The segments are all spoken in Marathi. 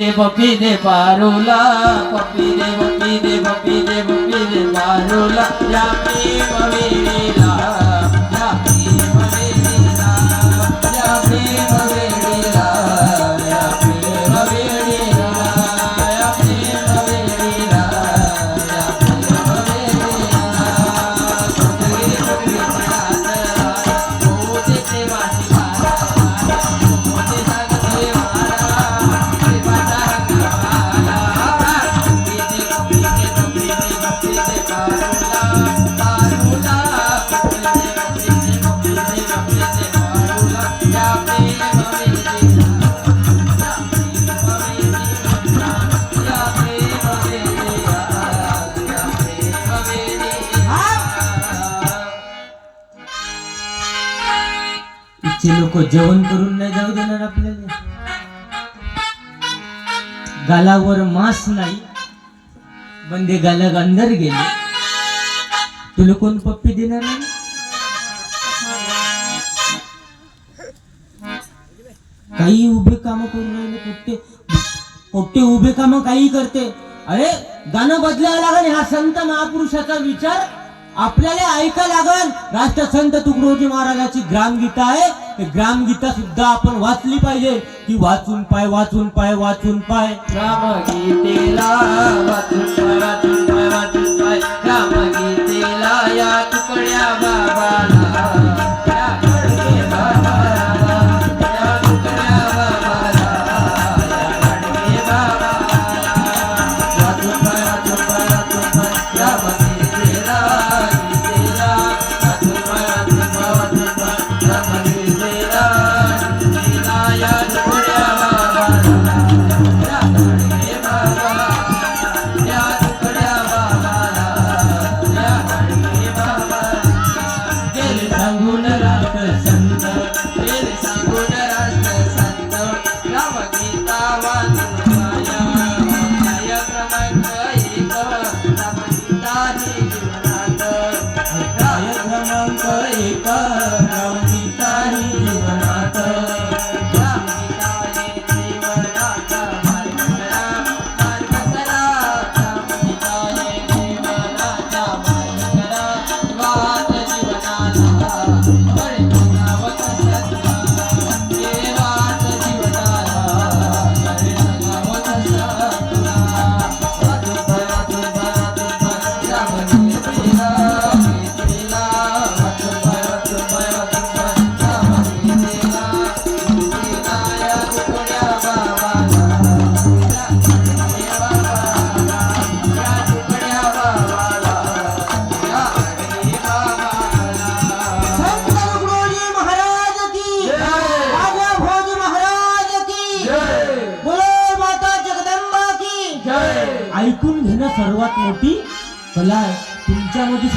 दे पप्पी दे पारुला पप्पी दे पप्पी दे पप्पी दे इथचे लोक जेवण करून नाही जाऊ देणार आपल्याला. गालावर मांस नाही बंदे गाला अंदर गेले. तुला कोण पप्पी देणार नाही? काही उभे काम करून राहिले पोट्टे. पोट्टे उभे काम काही करते. अरे गाणं बदलावं लागेल हा संत महापुरुषाचा विचार आपल्याला ऐका लागल राष्ट्रसंत तुकडोजी महाराजाची ग्रामगीता आहे. ते ग्रामगीता सुद्धा आपण वाचली पाहिजे. की वाचून पाय वाचून पाय वाचून पाय. ग्रामगीतेला वाचून पाय वाचून पाय वाचून पाय. ग्रामगीतेला या तुकड्या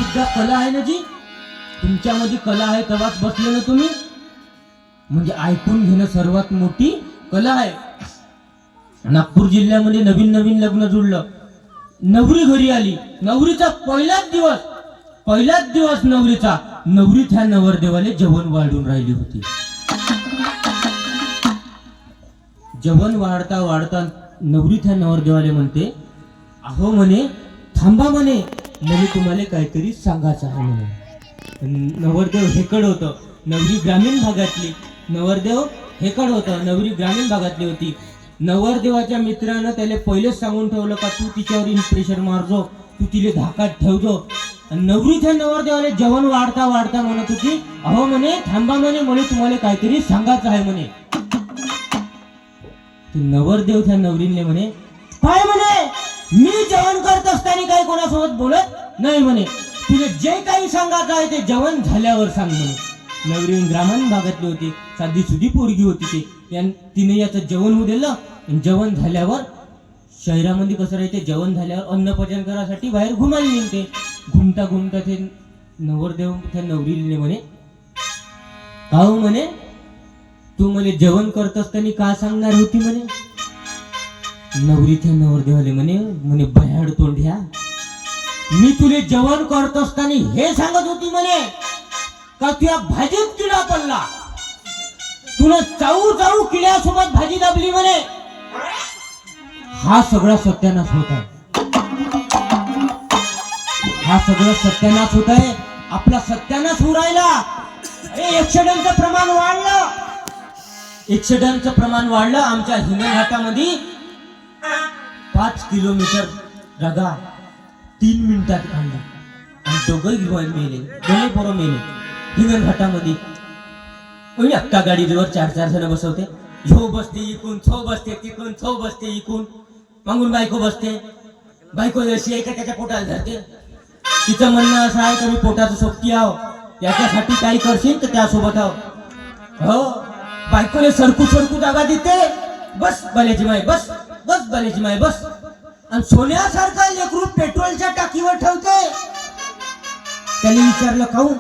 सुद्धा कला आहे ना जी? तुमच्यामध्ये कला आहे तेव्हाच बसले ना तुम्ही? म्हणजे ऐकून घेणं सर्वात मोठी कला आहे. नागपूर जिल्ह्यामध्ये नवीन नवीन लग्न जुळलं. नवरी घरी आली. नवरीचा पहिलाच दिवस. पहिलाच दिवस नवरीचा. नवरीत ह्या नवरदेवाले जेवण वाढून राहिली होती. जेवण वाढता वाढता नवरीत ह्या नवरदेवाले म्हणते अहो म्हणे थांबा म्हणे मी तुम्हाला काहीतरी सांगायचं आहे म्हणे नवरदेव हेकड होतं. नवरी ग्रामीण भागातली. नवरदेव हेकड होतं. नवरी ग्रामीण भागातली होती. नवरदेवाच्या मित्रानं त्याला पहिलेच सांगून ठेवलं का तू तिच्यावर इम्प्रेशन मारजो. तू तिले धाकात ठेवजो. आणि नवरीच्या नवरदेवाला जेवण वाढता वाढता म्हणत होती. अहो म्हणे थांबा म्हणे म्हणे तुम्हाला काहीतरी सांगायचं आहे म्हणे. नवरदेव त्या नवरीने म्हणे काय म्हणे मी जेवण करत असताना काही कोणासोबत बोलत नाही म्हणे. तुला जे काही सांगायचं आहे ते जेवण झाल्यावर सांग म्हणे. नवरी ग्रामीण भागातली होती साधी सुधी पोरगी होती ती. तिने याचं जेवण होऊ दिलं आणि जेवण झाल्यावर शहरामध्ये कसं राहते जेवण झाल्यावर अन्नपचन करायसाठी करासाठी बाहेर घुमायला निघते. घुमता घुमता ते नवरदेव त्या नवरीने म्हणे काहू म्हणे तू मला जेवण करत असताना का सांगणार होती म्हणे? नवरीच्या नवरदेवाले म्हणे म्हणे भयाड तोंड्या. मी तुले जेवण करत असताना हे सांगत होती म्हणे का तुझ्या भाजीत किडा पडला? तुला चाऊ चाऊ किड्यासोबत भाजी दाबली म्हणे. हा सगळा सत्यानाश होत आहे. हा सगळं सत्यानाश होत आहे. आपला सत्यानाश होऊ राहिला. अरे प्रमाण वाढलं. ऍक्सिडेंटचं प्रमाण वाढलं आमच्या हिंगणघाटामध्ये. पाच किलोमीटर रगा तीन मिनिटात काढला आणि दोघंही मेले दोन्ही पोरं मेले. हिंगणघाटामध्ये कोणी अक्का गाडीवर चार चार जण बसवते. झो बसते इकून छो बसते तिकून छो बसते इकून. मागून बायको बसते. बायको जशी आहे का त्याच्या पोटाला धरते. तिचं म्हणणं असं आहे तुम्ही पोटाचं सोबती आहो. याच्यासाठी काही करशील तर त्यासोबत आहो. हो बायकोने सरकू सरकू जागा देते. बस बलेची माय बस. बस बलेची माय बस. आणि सोन्यासारखा लेकरू पेट्रोलच्या टाकीवर ठेवते. त्याने विचारलं काहून?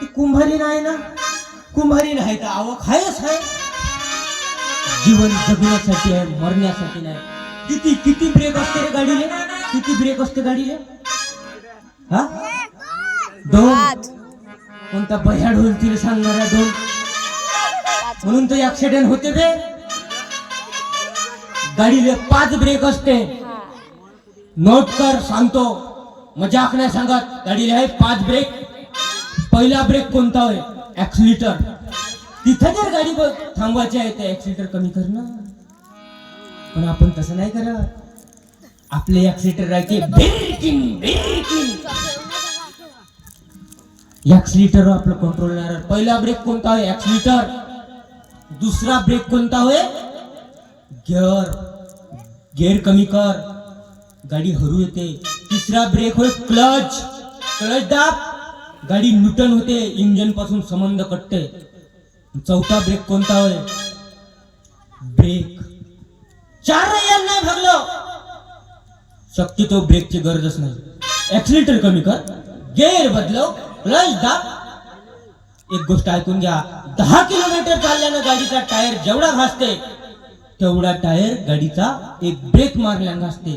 ती कुंभारी नाही ना? कुंभारी नाही तर आवक आहेच आहे जीवन जगण्यासाठी आहे मरण्यासाठी नाही. किती किती ब्रेक असते रे गाडीले? किती ब्रेक असते गाडीले? हा? दोन? कोणता बह्याड होईल तिला सांगणारा दोन? म्हणून तर ऍक्सिडेंट होते बे. गाडीले पाच ब्रेक असते. नोट कर सांगतो. मजाक नाही सांगत गाडीला आहे पाच ब्रेक. पहिला ब्रेक कोणता होय? ऍक्सिलिटर तिथं जर गाडी बघ थांबवायची आहे ते ऍक्सिलिटर कमी करणं. पण आपण तसं नाही करत. आपले ऍक्सिलिटर राहते ऍक्सिलिटर आपलं कंट्रोल नाही पहिला ब्रेक कोणता होय? ऍक्सिलिटर दुसरा ब्रेक कोणता होय? गिअर. गेअर कमी कर. गाडी हरू येते. तिसरा ब्रेक होय क्लच क्लच दाब. गाडी न्यूटन होते इंजनपासून संबंध कटते. चौथा ब्रेक कोणता होय? ब्रेक चार रय्याल नाही भागलो. शक्यतो ब्रेकची गरजच नाही. ऍक्सिलेटर कमी कर. गेअर बदलव क्लच दाब. एक गोष्ट ऐकून घ्या. दहा किलोमीटर चालल्यानं गाडीचा टायर जेवढा घासते तेवढा टायर गाडीचा एक ब्रेक मारल्यानं घासते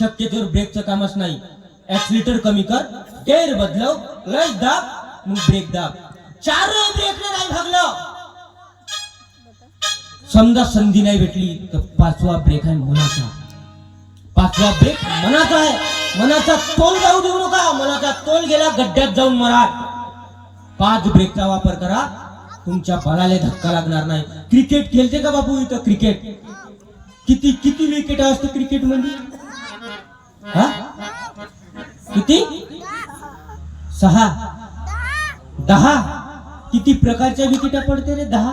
शक्यतो ब्रेकचं कामच नाही. ऍक्सिलेटर कमी कर गेअर बदलव क्लच दाब मग ब्रेक दाब. चार ब्रेक नाही भागलं. समजा संधी नाही भेटली तर पाचवा ब्रेक आहे मनाचा. पाचवा ब्रेक मनाचा आहे. मनाचा तोल जाऊ देऊ नका. मनाचा तोल गेला गड्ड्यात जाऊन मरा. पाच ब्रेकचा वापर करा. तुमच्या बळाला धक्का लागणार नाही. क्रिकेट खेळते का बापू इथं क्रिकेट? किती किती विकेट असते क्रिकेटमध्ये हा? किती? सहा? दहा? किती प्रकारच्या विकेटा पडते रे दहा?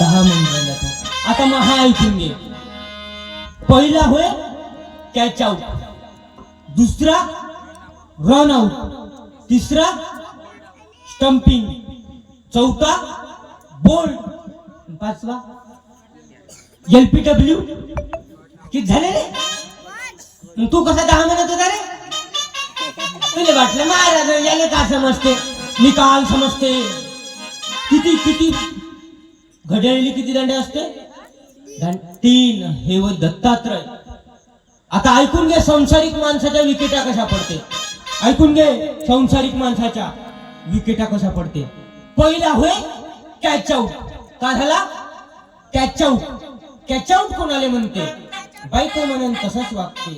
दहा म्हणजे. आता मग हा ऐकून घे. पहिला होय कॅच आउट दुसरा रन आउट तिसरा स्टम्पिंग चौथा बोल्ड. पाचवा एलपीडब्ल्यू किती झाले रे? मग तू कसा दहा म्हणत होता रे? तुला वाटलं महाराज याने का समजते? निकाल समजते. किती किती? घड्याळी किती दांडे असते? तीन. हे व दत्तात्रय. आता ऐकून घे संसारिक माणसाच्या विकेटा कशा पडते? ऐकून घे संसारिक माणसाच्या विकेटा कशा पडते? पहिला होय कॅच आउट का झाला? कॅच आउट कॅच आउट कोणाले म्हणते? बायको म्हणून तसंच वागते.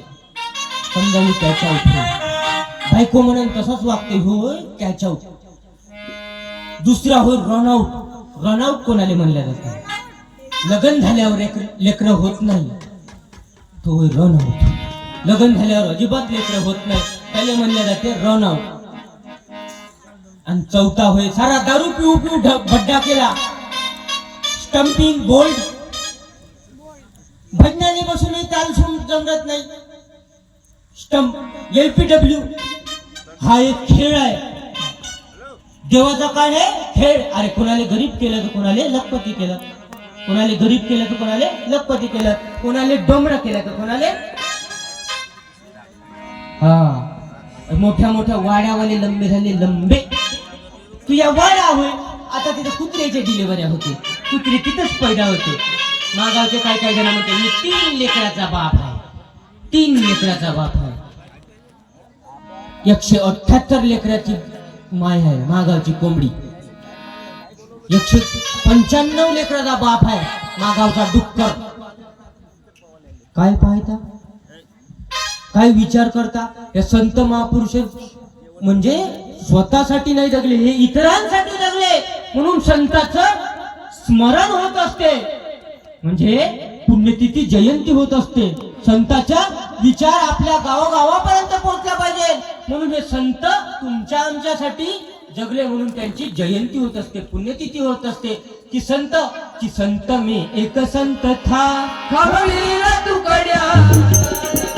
समजा मी कॅच आउट बायको म्हणून तसंच वागते होय कॅच आउट दुसरा होय रन आउट रन आउट कोणाले म्हणल्या जाते? लग्न झाल्यावर एक लेकरं होत नाही. तो होय रन आउट लग्न झाल्यावर अजिबात लेकरं होत नाही. त्याला म्हणल्या जाते रन आउट आणि चौथा होय सारा दारू पिऊ पिऊ भड्डा केला. स्टम्पिंग बोल्ड भजनाने बसूनही ताल जमत नाही. स्टम्प एलपीडब्ल्यू हा एक खेळ आहे. देवाचा काय आहे खेळ. अरे कोणाले गरीब केलं तर कोणाले लखपती केलं? कोणाले गरीब केलं तर कोणाले लखपती केलं? कोणाले डोंगरा केलं तर कोणाले? हा. मोठ्या मोठ्या वाड्यावाले लंबे झाले लंबे. तू या वाडा होय आता तिथे कुत्र्याच्या डिलिव्हऱ्या होते. कुत्रे तिथंच पैदा होते. मागावचे काय काय जण म्हणते मी तीन लेकराचा बाप आहे. तीन लेकराचा बाप आहे. एकशे अठ्याहत्तर लेकराची माय आहे मागावची कोंबडी. एकशे पंच्याण्णव लेकराचा बाप आहे मागावचा डुक्कर. काय पाहता? काय विचार करता? या संत महापुरुष म्हणजे स्वतःसाठी नाही जगले हे इतरांसाठी जगले. म्हणून संताचं स्मरण होत असते. म्हणजे पुण्यतिथी जयंती होत असते. संताचा विचार आपल्या गावागावापर्यंत पोहोचला पाहिजे. म्हणून हे संत तुमच्या आमच्यासाठी जगले म्हणून त्यांची जयंती होत असते पुण्यतिथी होत असते. की संत की संत मी एक संत था. तुकड्या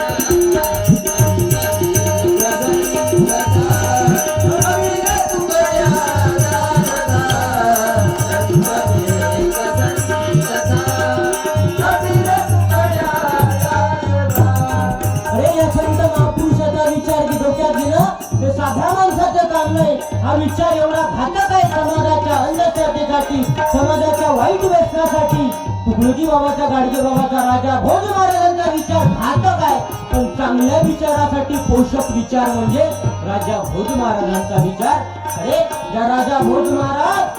भोजी बाबाचा गाडगे बाबाचा राजा भोज महाराजांचा विचार घातक आहे. पण चांगल्या विचारासाठी पोषक विचार म्हणजे राजा भोज महाराजांचा विचार. अरे ज्या राजा भोज महाराज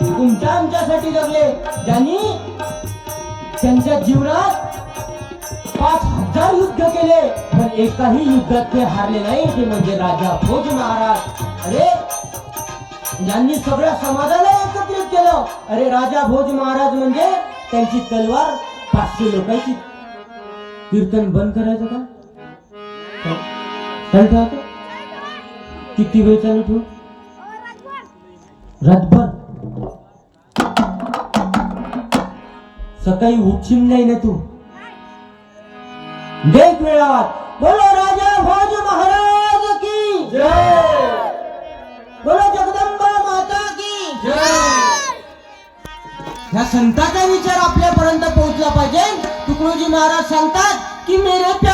तुमच्या आमच्यासाठी जगले ज्यांनी त्यांच्या जीवनात पाच हजार युद्ध केले पण एकाही युद्धात ते हारले नाही ते म्हणजे राजा भोज महाराज. अरे ज्यांनी सगळ्या समाजाला एकत्रित केलं अरे राजा भोज महाराज म्हणजे त्यांची तलवार पाचशे लोकांची कीर्तन बंद करायचं का? हो. चालू किती वेळ चालू ठेवू? रातभर. सकाळी उठशील नाही ना तू. देख वेळात. बोलो राजा भोज महाराज की. जय या संताचा विचार आपल्यापर्यंत पोहोचला पाहिजे. तुकडोजी महाराज सांगतात की मेरे प्या